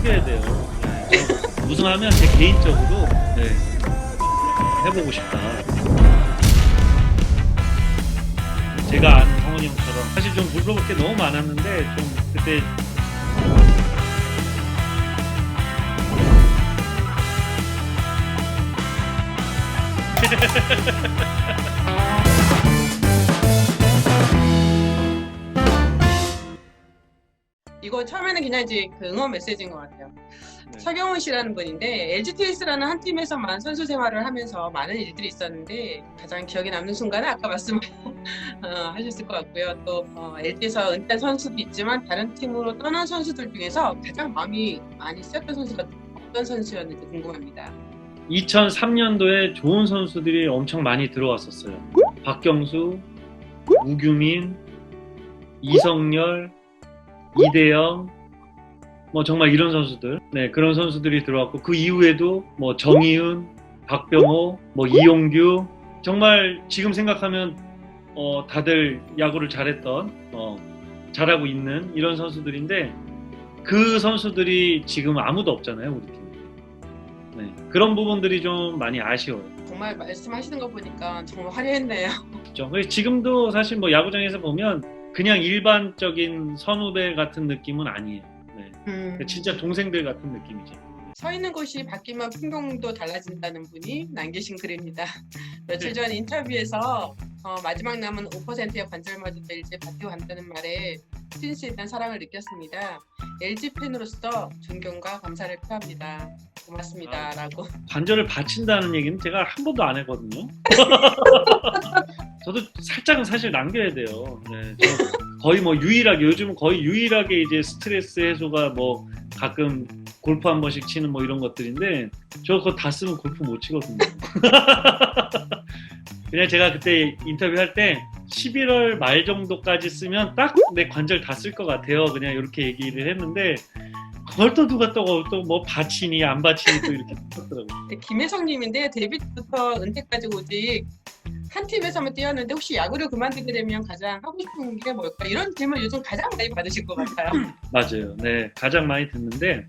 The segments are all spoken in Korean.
남겨야 돼요. 네. 저 우승하면 제 개인적으로 네, 해보고 싶다. 제가 아는 성원이 형처럼 사실 좀 물어볼 게 너무 많았는데 좀 그때 처음에는 그냥 이제 그 응원 메시지인 것 같아요. 네. 서경훈 씨라는 분인데 LGTS라는 한 팀에서만 선수 생활을 하면서 많은 일들이 있었는데 가장 기억에 남는 순간은 아까 말씀하셨을 것 같고요. 또 어, LG에서 은퇴한 선수도 있지만 다른 팀으로 떠난 선수들 중에서 가장 마음이 많이 쓰였던 선수가 어떤 선수였는지 궁금합니다. 2003년도에 좋은 선수들이 엄청 많이 들어왔었어요. 박경수, 우규민, 이성열, 이대영, 뭐 정말 이런 선수들, 네 그런 선수들이 들어왔고 그 이후에도 뭐 정희은, 박병호, 뭐 이용규 정말 지금 생각하면 어, 다들 야구를 잘했던 어, 잘하고 있는 이런 선수들인데 그 선수들이 지금 아무도 없잖아요 우리 팀. 네, 그런 부분들이 좀 많이 아쉬워요. 정말 말씀하시는 거 보니까 정말 화려했네요. 그렇죠. 지금도 사실 뭐 야구장에서 보면 그냥 일반적인 선후배 같은 느낌은 아니에요. 네. 음. 진짜 동생들 같은 느낌이죠. 서 있는 곳이 바뀌면 풍경도 달라진다는 분이 남기신 글입니다. 며칠 전 인터뷰에서 어, 마지막 남은 5%의 관절마저 LG 밭에 간다는 말에 스틴스에 대한 사랑을 느꼈습니다. LG 팬으로서 존경과 감사를 표합니다. 고맙습니다. 라고. 관절을 받친다는 얘기는 제가 한 번도 안 했거든요. 저도 살짝은 사실 남겨야 돼요. 네, 저 거의 뭐 유일하게 요즘은 거의 유일하게 이제 스트레스 해소가 뭐 가끔 골프 한 번씩 치는 뭐 이런 것들인데 저 그거 다 쓰면 골프 못 치거든요. 그냥 제가 그때 인터뷰할 때 11월 말 정도까지 쓰면 딱 내 관절 다 쓸 것 같아요. 그냥 이렇게 얘기를 했는데 그걸 또 누가 또뭐 받치니 안 받치니 또 이렇게 하더라고요. 네, 김혜성님인데 데뷔부터 은퇴까지 오직 한 팀에서만 뛰었는데 혹시 야구를 그만두게 되면 가장 하고 싶은 게 뭘까? 이런 질문 요즘 가장 많이 받으실 것 같아요. 맞아요. 네, 가장 많이 듣는데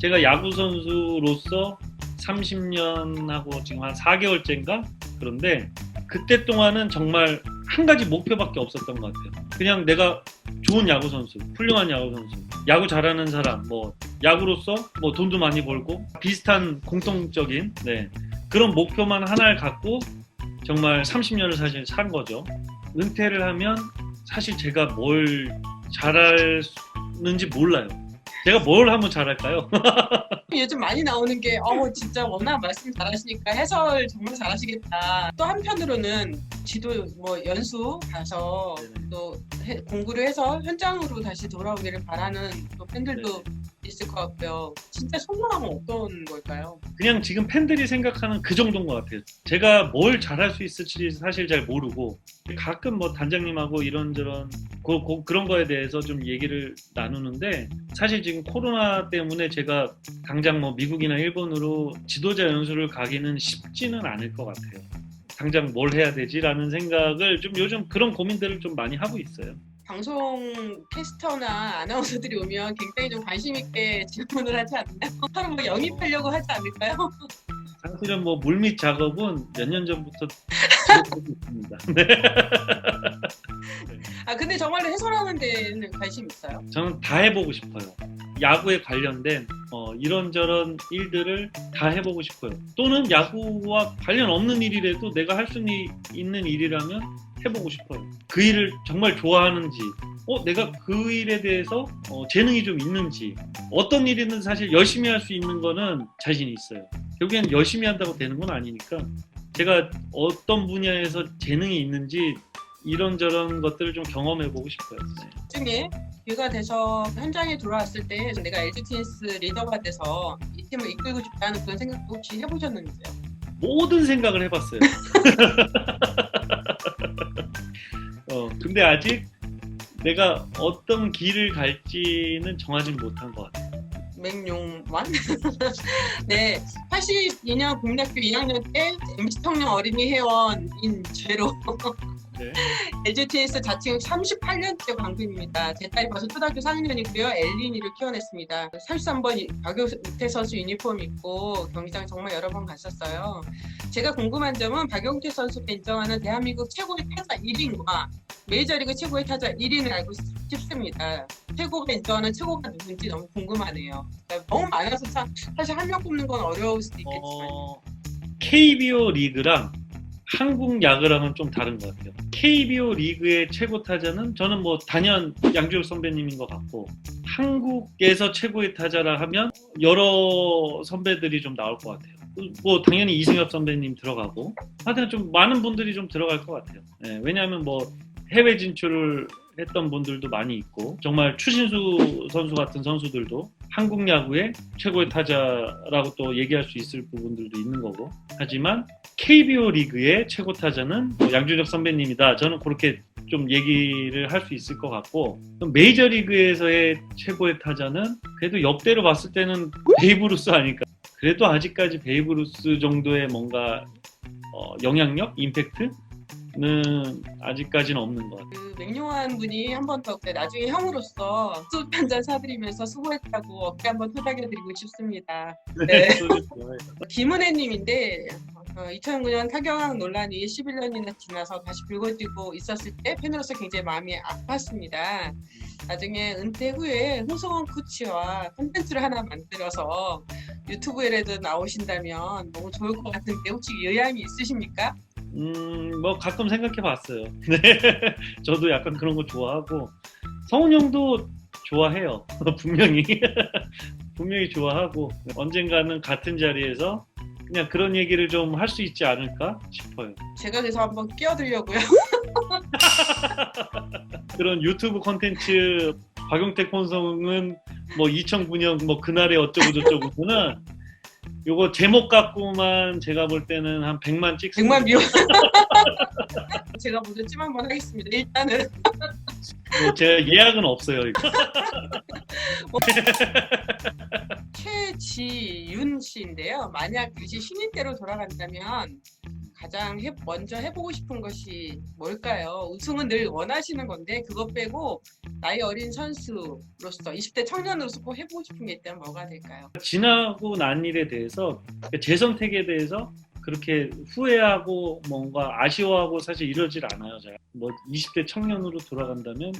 제가 야구 선수로서 30년 하고 지금 한 4개월째인가 그런데 그때 동안은 정말 한 가지 목표밖에 없었던 것 같아요. 그냥 내가 좋은 야구 선수, 훌륭한 야구 선수, 야구 잘하는 사람, 뭐 야구로서 뭐 돈도 많이 벌고 비슷한 공통적인 네, 그런 목표만 하나를 갖고 정말 30년을 사실 산 거죠. 은퇴를 하면 사실 제가 뭘 잘하는지 몰라요. 제가 뭘 하면 잘할까요? 요즘 많이 나오는 게, 어, 진짜 워낙 말씀 잘하시니까 해설 정말 잘하시겠다. 또 한편으로는 지도 뭐 연수 가서 또 해- 공부를 해서 현장으로 다시 돌아오기를 바라는 또 팬들도 있을 것 같고요. 진짜 속마음은 어떤 걸까요? 그냥 지금 팬들이 생각하는 그 정도인 것 같아요. 제가 뭘 잘할 수 있을지 사실 잘 모르고 가끔 뭐 단장님하고 이런저런 그, 그, 그런 거에 대해서 좀 얘기를 나누는데 사실 지금 코로나 때문에 제가 당장 뭐 미국이나 일본으로 지도자 연수를 가기는 쉽지는 않을 것 같아요. 당장 뭘 해야 되지라는 생각을 좀 요즘 그런 고민들을 좀 많이 하고 있어요. 방송 캐스터나 아나운서들이 오면 굉장히 좀 관심 있게 질문을 하지 않나요? 서로 뭐 영입하려고 하지 않을까요? 사실은 뭐 물밑 작업은 몇 년 전부터 있습니다. 네. 아 근데 정말로 해설하는 데는 관심 있어요? 저는 다 해보고 싶어요. 야구에 관련된 어, 이런저런 일들을 다 해보고 싶어요. 또는 야구와 관련 없는 일이라도 내가 할 수 있는 일이라면 해보고 싶어요. 그 일을 정말 좋아하는지, 어, 내가 그 일에 대해서 어, 재능이 좀 있는지, 어떤 일이든 사실 열심히 할 수 있는 거는 자신이 있어요. 결국엔 열심히 한다고 되는 건 아니니까 제가 어떤 분야에서 재능이 있는지 이런저런 것들을 좀 경험해보고 싶어요. 네. 중에 기회가 돼서 현장에 돌아왔을 때 내가 LG 트윈스 리더가 돼서 이 팀을 이끌고 싶다는 그런 생각도 혹시 해보셨는지요? 모든 생각을 해봤어요. 어, 근데 아직 내가 어떤 길을 갈지는 정하지 못한 것 같아요. 맹용완? 네, 82년 국민학교 2학년 때 MC 청년 어린이 회원인 죄로 네. LG 트윈스 자칭 38년째 광팬입니다. 제 딸이 벌써 초등학교 4학년이고요. 엘린이를 키워냈습니다. 33번 박용태 선수 유니폼 입고 경기장 정말 여러 번 갔었어요. 제가 궁금한 점은 박용태 선수가 인정하는 대한민국 최고의 타자 1인과 메이저리그 최고의 타자 1인을 알고 싶습니다. 최고가 인정하는 최고가 누군지 너무 궁금하네요. 그러니까 너무 많아서 참 사실 한 명 뽑는 건 어려울 수도 있겠지만 어, KBO 리그랑 한국 야구랑은 좀 다른 것 같아요. KBO 리그의 최고 타자는 저는 뭐 단연 양주엽 선배님인 것 같고 한국에서 최고의 타자라 하면 여러 선배들이 좀 나올 것 같아요. 뭐 당연히 이승엽 선배님 들어가고 하여튼 좀 많은 분들이 좀 들어갈 것 같아요. 예, 왜냐하면 뭐 해외 진출을 했던 분들도 많이 있고 정말 추신수 선수 같은 선수들도 한국 야구의 최고의 타자라고 또 얘기할 수 있을 부분들도 있는 거고. 하지만 KBO 리그의 최고 타자는 뭐 양준혁 선배님이다. 저는 그렇게 좀 얘기를 할 수 있을 것 같고. 메이저 리그에서의 최고의 타자는 그래도 역대로 봤을 때는 베이브루스 아닐까. 그래도 아직까지 베이브루스 정도의 뭔가 어, 영향력 임팩트 는 아직까지는 없는 것 같아요. 그 맹룡한 분이 한 번 더 나중에 형으로서 술 한잔 사드리면서 수고했다고 어깨 한번 토닥여드리고 싶습니다. 네. 소주 좋아해요. 김은혜님인데 2009년 타격 논란이 11년이나 지나서 다시 불거지고 있었을 때 팬으로서 굉장히 마음이 아팠습니다. 나중에 은퇴 후에 홍성원 코치와 콘텐츠를 하나 만들어서 유튜브에라도 나오신다면 너무 좋을 것 같은데 혹시 의향이 있으십니까? 음, 뭐 가끔 생각해 봤어요. 네. 저도 약간 그런 거 좋아하고 성훈 형도 좋아해요. 분명히. 분명히 좋아하고 언젠가는 같은 자리에서 그냥 그런 얘기를 좀 할 수 있지 않을까 싶어요. 제가 그래서 한번 끼어들려고요. 그런 유튜브 콘텐츠 박용택 콘성은 뭐 2009년 뭐 그날의 어쩌고 저쩌고구나. 요거 제목 갖고만 제가 볼 때는 한 100만 찍습니다. 100만 뷰. 제가 먼저 찜 한번 하겠습니다. 일단은 뭐 제가 예약은 없어요. 이거. 최지윤 씨인데요. 만약 다시 신인대로 돌아간다면 가장 해- 먼저 해보고 싶은 것이 뭘까요? 우승은 늘 원하시는 건데 그것 빼고 나이 어린 선수로서 20대 청년으로서 꼭 해보고 싶은 게 있다면 뭐가 될까요? 지나고 난 일에 대해서 제 선택에 대해서 그렇게 후회하고 뭔가 아쉬워하고 사실 이러질 않아요. 제가 뭐 20대 청년으로 돌아간다면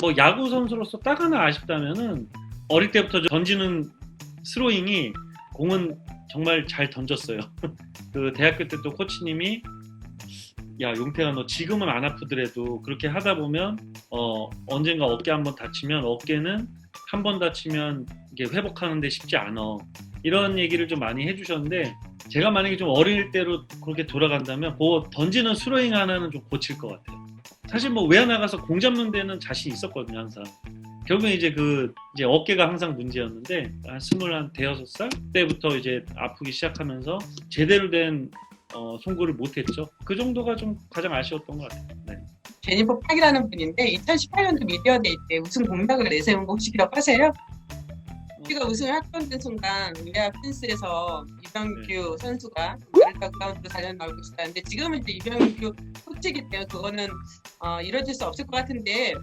뭐 야구 선수로서 딱 하나 아쉽다면은 어릴 때부터 던지는 스로잉이 공은 정말 잘 던졌어요. 그 대학교 때 또 코치님이 야 용태가 너 지금은 안 아프더라도 그렇게 하다 보면 어 언젠가 어깨 한번 다치면 어깨는 한 번 다치면 이게 회복하는데 쉽지 않아. 이런 얘기를 좀 많이 해주셨는데 제가 만약에 좀 어릴 때로 그렇게 돌아간다면 그 던지는 스로잉 하나는 좀 고칠 것 같아요. 사실 뭐 외야 나가서 공 잡는 데는 자신 있었거든요 항상. 결국엔 이제 그 이제 어깨가 항상 문제였는데 한 스물 한 대여섯 살 때부터 이제 아프기 시작하면서 제대로 된 어, 송구를 못했죠. 그 정도가 좀 가장 아쉬웠던 것 같아요. 네. 제니퍼 팍이라는 분인데 2018년도 미디어데이 때 우승 공약을 내세운 거 혹시 기억하세요? 우리가 우승을 확정된 순간 우리가 펜스에서 이병규 선수가 아메리카 가운데로 달려 나오고 있었는데 지금은 이제 이병규 코치기 때문에 그거는 어, 이뤄질 수 없을 것 같은데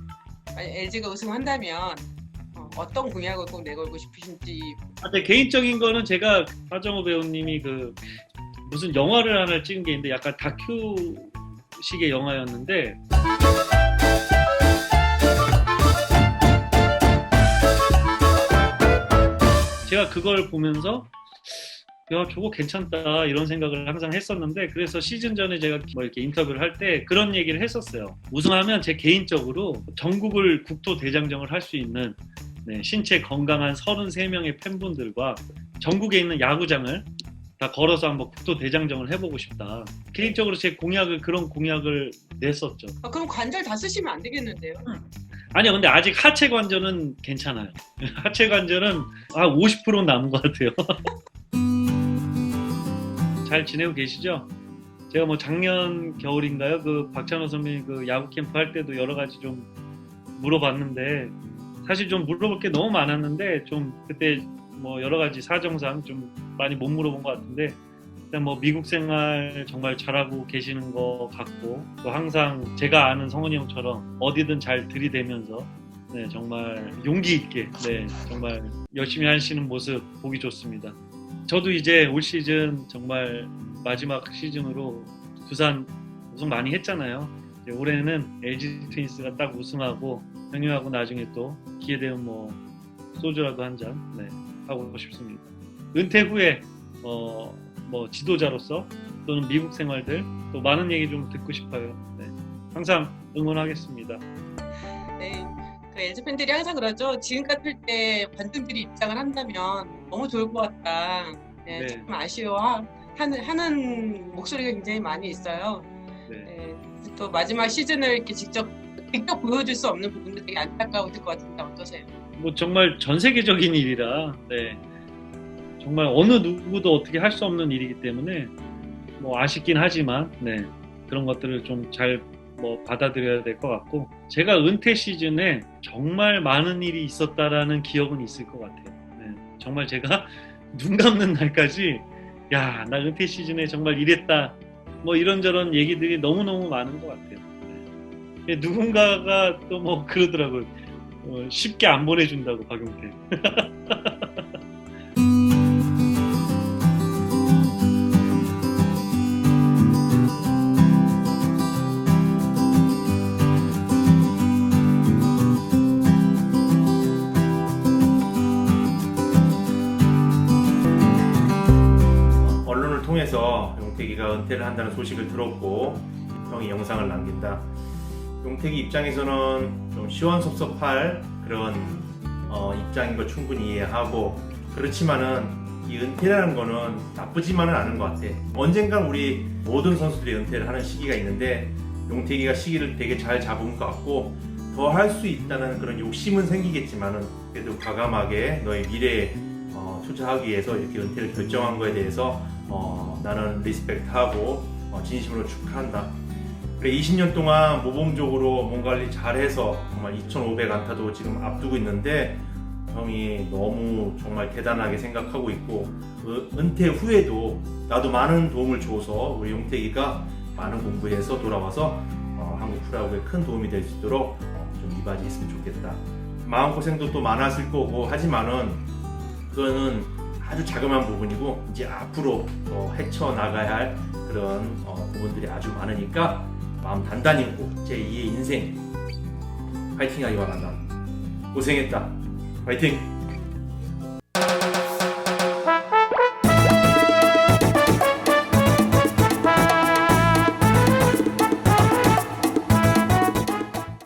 LG가 우승한다면 어, 떤 공약을 꼭 내걸고 싶으신지. 아, 네, 개인적인 거는 제가 하정우 배우님이 그 무슨 영화를 하나 찍은 게 있는데 약간 다큐식의 영화였는데. 제가 그걸 보면서 야 저거 괜찮다 이런 생각을 항상 했었는데 그래서 시즌 전에 제가 뭐 이렇게 인터뷰를 할 때 그런 얘기를 했었어요 우승하면 제 개인적으로 전국을 국토 대장정을 할 수 있는 네, 신체 건강한 33명의 팬분들과 전국에 있는 야구장을 다 걸어서 한번 국토 대장정을 해보고 싶다. 개인적으로 제 공약을 그런 공약을 냈었죠. 아, 그럼 관절 다 쓰시면 안 되겠는데요? 아니요, 근데 아직 하체 관절은 괜찮아요. 하체 관절은 아 50% 남은 것 같아요. 잘 지내고 계시죠? 제가 뭐 작년 겨울인가요? 그 박찬호 선배님 그 야구 캠프 할 때도 여러 가지 좀 물어봤는데 사실 좀 물어볼 게 너무 많았는데 좀 그때 뭐 여러 가지 사정상 좀 많이 못 물어본 것 같은데 일단 뭐 미국 생활 정말 잘하고 계시는 것 같고 또 항상 제가 아는 성훈이 형처럼 어디든 잘 들이대면서 네, 정말 용기 있게 네, 정말 열심히 하시는 모습 보기 좋습니다. 저도 이제 올 시즌 정말 마지막 시즌으로 두산 우승 많이 했잖아요. 올해는 LG 트윈스가 딱 우승하고 형님하고 나중에 또 기회 되면 뭐 소주라도 한잔 네, 하고 싶습니다. 은퇴 후에 어, 뭐 지도자로서 또는 미국 생활들 또 많은 얘기 좀 듣고 싶어요. 네, 항상 응원하겠습니다. 네. 그 LG 팬들이 항상 그러죠. 지금 같을 때 관중들이 입장을 한다면 너무 좋을 것 같다. 네, 네. 좀 아쉬워 하는 하는 목소리가 굉장히 많이 있어요. 네. 네, 또 마지막 시즌을 이렇게 직접 직접 보여줄 수 없는 부분도 되게 안타까우실 것 같은데 어떠세요? 뭐 정말 전 세계적인 일이라 네. 정말 어느 누구도 어떻게 할 수 없는 일이기 때문에 뭐 아쉽긴 하지만 네. 그런 것들을 좀 잘 뭐 받아들여야 될 것 같고 제가 은퇴 시즌에 정말 많은 일이 있었다라는 기억은 있을 것 같아요. 네. 정말 제가 눈 감는 날까지 야 나 은퇴 시즌에 정말 이랬다 뭐 이런저런 얘기들이 너무너무 많은 것 같아요. 네. 누군가가 또 뭐 그러더라고요. 어, 쉽게 안 보내준다고 박용태. 은퇴를 한다는 소식을 들었고 형이 영상을 남긴다. 용택이 입장에서는 좀 시원섭섭할 그런 어, 입장인 거 충분히 이해하고 그렇지만은 이 은퇴라는 거는 나쁘지만은 않은 것 같아. 언젠간 우리 모든 선수들이 은퇴를 하는 시기가 있는데 용택이가 시기를 되게 잘 잡은 것 같고 더 할 수 있다는 그런 욕심은 생기겠지만은 그래도 과감하게 너의 미래에 어, 투자하기 위해서 이렇게 은퇴를 결정한 거에 대해서 어, 나는 리스펙트하고 어, 진심으로 축하한다. 그래 20년 동안 모범적으로 몸 관리 잘해서 정말 2,500 안타도 지금 앞두고 있는데 형이 너무 정말 대단하게 생각하고 있고 그 은퇴 후에도 나도 많은 도움을 줘서 우리 용택이가 많은 공부해서 돌아와서 어, 한국 프로야구에 큰 도움이 될 수 있도록 어, 좀 이바지했으면 좋겠다. 마음 고생도 또 많았을 거고 하지만은 그거는 아주 자그마한 부분이고 이제 앞으로 더 헤쳐나가야 할 그런 어, 부분들이 아주 많으니까 마음 단단히 먹고 제2의 인생. 파이팅 하기 바란다 고생했다. 파이팅